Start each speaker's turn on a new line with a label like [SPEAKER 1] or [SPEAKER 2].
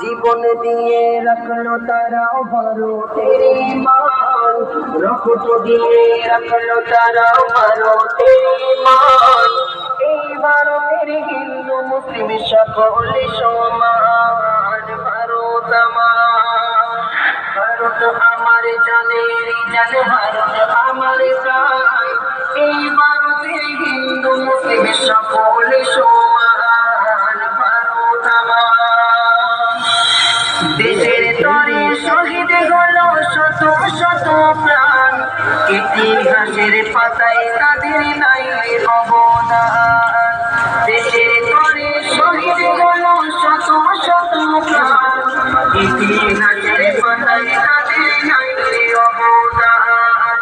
[SPEAKER 1] জীবন দিয়ে রাখল তারা ভারতের মান। রক্ত দিয়ে রাখল তারা ভারতের মান। হিন্দু, মুসলিম সকলে সমান। ভারত, আমার জানের জানে ভারত, আমার এই ভারতের হিন্দু, মুসলিম সকলে সমান, ভারত আমার। দেশের তরে শহীদ শত শত প্রাণ। ইতিহাসের পাতায় তাদের নাই অবদান। Cristina, que